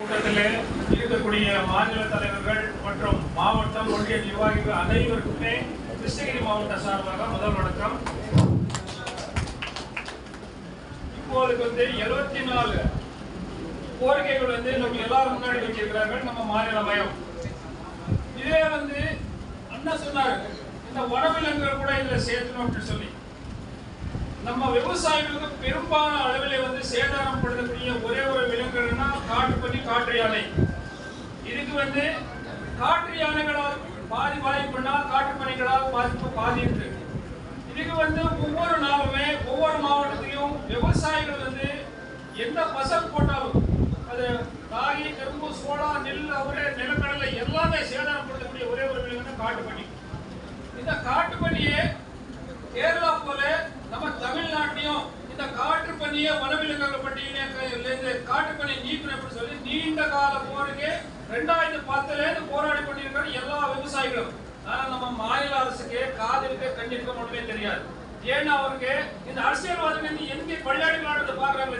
கூட்டத்திலே இருக்கக்கூடிய மாநில தலைவர்கள் மற்றும் மாவட்டம் ஒன்றிய நிர்வாகிகள் அனைவருக்குமே கிருஷ்ணகிரி மாவட்ட சார்பாக முதல் வணக்கம். இப்போதுக்கு வந்து எழுபத்தி நாலு கோரிக்கைகள் வந்து நம்ம எல்லாரும் முன்னாடி வச்சிருக்கிறார்கள் நம்ம மாநில மயம். இதே வந்து அண்ணா சொன்னார் இந்த வனவிலங்குகள் கூட இதுல சேர்த்தணும் அப்படின்னு சொல்லி. நம்ம விவசாயிகளுக்கு பெரும்பாலான அளவில் வந்து சேதாரம் படுத்தக்கூடிய ஒரே ஒரு விலங்குகள்னா காட்டுப்பன்னி காற்று யானை. இதுக்கு வந்து காற்று யானைகளால் பாதி பாதிப்புனா காட்டுப்பன்னிகளால் பாதிப்பு பாதி இருக்கு இதுக்கு வந்து ஒவ்வொரு நாளுமே ஒவ்வொரு மாவட்டத்திலையும் விவசாயிகள் வந்து எந்த பசல் போட்டாலும் அது ராகி கரும்பு சோளா நெல் அவரே நிலக்கடலை எல்லாமே சேதாரப்படுத்தக்கூடிய ஒரே ஒரு விலங்குனா காட்டுப்பணி இந்த காட்டு கேரளா போல நம்ம தமிழ்நாட்டிலையும் இந்த காட்டு நீக்கணும் சொல்லி நீண்ட கால ரெண்டாயிரத்தி பத்துல இருந்து போராடி கொண்டிருக்கிற எல்லா விவசாயிகளும். நம்ம மாநில அரசுக்கு காதிருக்க கண்டிருக்க மட்டுமே தெரியாது. ஏன்னா அவருக்கு இந்த அரசியல்வாதிகள் வந்து எங்க கொள்ளையாடி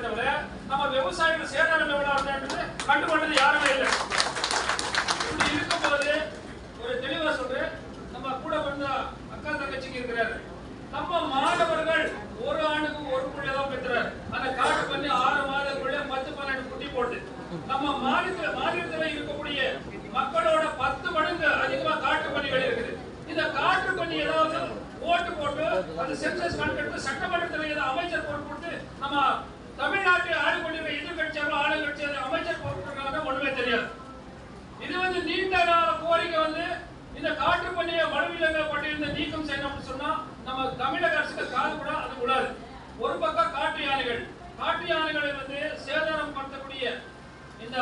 தவிர நம்ம விவசாயிகள் சேதாரம் எவ்வளவு கண்டு கண்டுகொண்டது யாருமே இல்லை. இப்படி இருக்கும்போது ஒரு தெளிவா சொல்றேன் நம்ம கூட வந்த அக்கா தங்கச்சிக்கு இருக்கிறாரு. நம்ம மாணவர்கள் ஒரு ஆணுக்கு ஒரு புள்ளி தான் பெற்றார் அந்த காட்டு பண்ணி ஆறு மாதத்துக்குள்ள பத்து பன்னெண்டு குட்டி போட்டு நம்ம மாநில மாநிலத்தில் இருக்கக்கூடிய மக்களோட பத்து மடங்கு அதிகமா காட்டு பணிகள் இருக்குது இந்த காட்டு பணி ஏதாவது ஓட்டு போட்டு அந்த சென்சஸ் கணக்கெடுத்து சட்டமன்றத்தில் ஏதாவது அமைச்சர் பொறுப்பு போட்டு நம்ம தமிழ்நாட்டில் ஆடு கொண்டிருக்க எதிர்கட்சியாலும் ஆளுங்கட்சி அமைச்சர் பொறுப்பு ஒண்ணுமே தெரியாது. இது வந்து நீண்ட கால கோரிக்கை வந்து இந்த காட்டு பணியை வலுவிலங்க பட்டியலிருந்து நீக்கம் செய்யணும்னு சொன்னா நம்ம தமிழக அரசுக்கு காது கூட அது கூடாது ஒரு பக்கம் காட்டு யானைகள் காட்டு யானைகளை வந்து சேதாரம் படுத்தக்கூடிய இந்த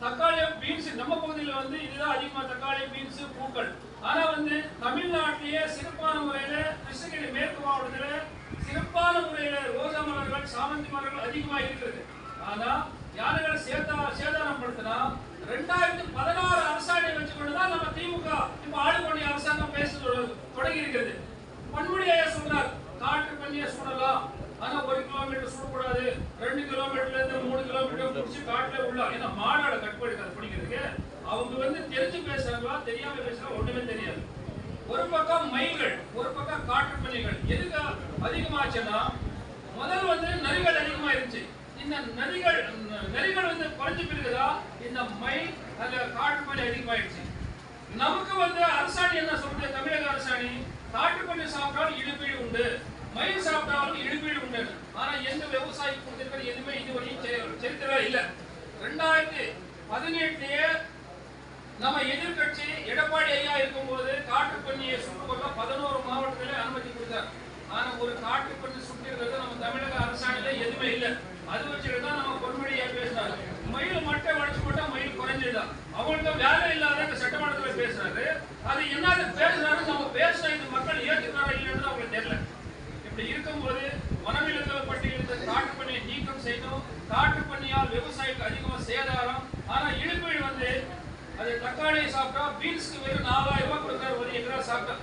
தக்காளி பீன்ஸ் நம்ம பகுதியில் வந்து இதுதான் அதிகமா தக்காளி பீன்ஸ் பூக்கள். ஆனா வந்து தமிழ்நாட்டிலேயே சிறப்பான முறையில கிருஷ்ணகிரி மேற்கு மாவட்டத்துல சிறப்பான முறையில ரோஜா மலர்கள் சாமந்தி மலர்கள் அதிகமா இருக்கிறது. ஆனா யானைகளை சேதா சேதாரம் படுத்தினா ரெண்டாயிரத்தி பதினாறு அரசாணையை வச்சுக்கொண்டு தான் நம்ம திமுக இப்ப ஆளுமொழி அரசாங்கம் பேச தொடங்கி இருக்கிறது. பன்மொழியா சொல்றார் காட்டு பள்ளியை சூழலாம் ஆனா ஒரு பக்கம் மயில்கள் ஒரு பக்கம் காட்டு பணிகள் எதுக்கு அதிகமாச்சுன்னா முதல் வந்து நரிகள் அதிகமா இருந்துச்சு இந்த நரிகள் நரிகள் வந்து குறைஞ்சு பிறகுதா? இந்த மயில் அந்த காட்டு பணி அதிகமாயிடுச்சு நமக்கு வந்து அரசாணி என்ன சொல்றது தமிழக அரசாணி காட்டு பணி சாப்பிட்டாலும் இழுப்பீடு உண்டு. மயில் சாப்பிட்டாலும் இழுப்பீடு உண்டு. ஆனா எந்த விவசாயி கொடுத்திருக்கிற எதுவுமே இதுவரையும் செ- இல்லை. ரெண்டாயிரத்தி பதினெட்டுலயே நம்ம எதிர்க்கட்சி எடப்பாடி ஐயா இருக்கும்போது காட்டுப்பண்ணியை சுட்டுக் கொள்ள பதினோரு மாவட்டத்திலே அனுமதி கொடுத்தார். ஆனா ஒரு காட்டுப்பண்ணி சுட்டிருக்கிறது நம்ம தமிழக அரசாணையில எதுவுமே இல்லை. அது வச்சுட்டு தான் நம்ம பொன்மொழியா பேசினாரு மயில் மட்டும் வளைச்சு போட்டா மயில் குறைஞ்சதுதான் அவங்களுக்கு வேலை இல்லாத இந்த சட்டமன்றத்துல பேசுறாரு. அது என்னது பேசுறாரு நம்ம பேசின இந்த மக்கள் ஏற்றுக்கிறாரா இல்லைன்னு அவங்களுக்கு தெரியல. இப்படி இருக்கும்போது வனவிலங்குகள் பட்டியலிருந்து காட்டுப்பண்ணியை நீக்கம் செய்யணும் காட்டுப்பண்ணியால் விவசாயிக்கு அதிகமா சேதாரம் ஆனா இழுப்பீடு வந்து அது தக்காளி சாப்பிட்டா பீன்ஸ்க்கு வெறும் நாலாயிரம் ரூபாய் கொடுத்தாரு ஒரு ஏக்கரா சாப்பிட்டா.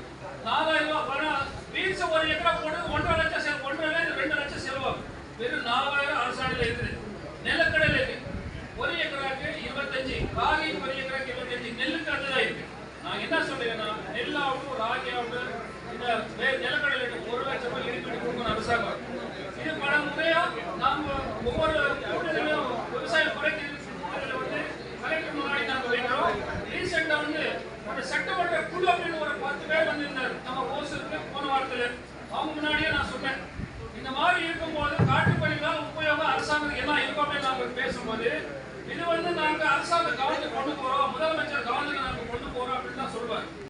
நாலாயிரம் ரூபாய் ஆனா பீன்ஸ் ஒரு ஏக்கரா போட்டு ஒன்றரை லட்சம் செலவு ஒன்றரை ரெண்டு லட்சம் செலவாகும். வெறும் நாலாயிரம் அரசாணையில் இருக்குது. நிலக்கடலை இருக்கு. ஒரு ஏக்கராக்கு இருபத்தஞ்சு ராகி ஒரு ஏக்கராக்கு இருபத்தஞ்சு நெல்லுக்கு அடுத்ததாக இருக்கு. நான் என்ன சொல்றேன்னா நெல் ஆகட்டும் ராகி ஆகட்டும் இந்த வே- ஒரு லட்சம் ரூபாய் இழுப்பீடு கொடுக்கணும் அரசாங்கம். இது பல முறையா நாம ஒவ்வொரு சம்பந்தப்பட்ட குழு அப்படின்னு ஒரு பத்து பேர் வந்திருந்தார். நம்ம ஓசூருக்கு போன வாரத்தில். அவங்க முன்னாடியே நான் சொன்னேன். இந்த மாதிரி இருக்கும்போது காட்டுப்பணிகளால் உபயோகம் அரசாங்கத்துக்கு எல்லாம் இருக்கும் அப்படின்னு நாங்கள் பேசும்போது இது வந்து நாங்கள் அரசாங்கம் கவனத்துக்கு கொண்டு போகிறோம் முதலமைச்சர் கவனத்துக்கு நாங்கள் கொண்டு போகிறோம் அப்படின்னு தான் சொல்லுவார்.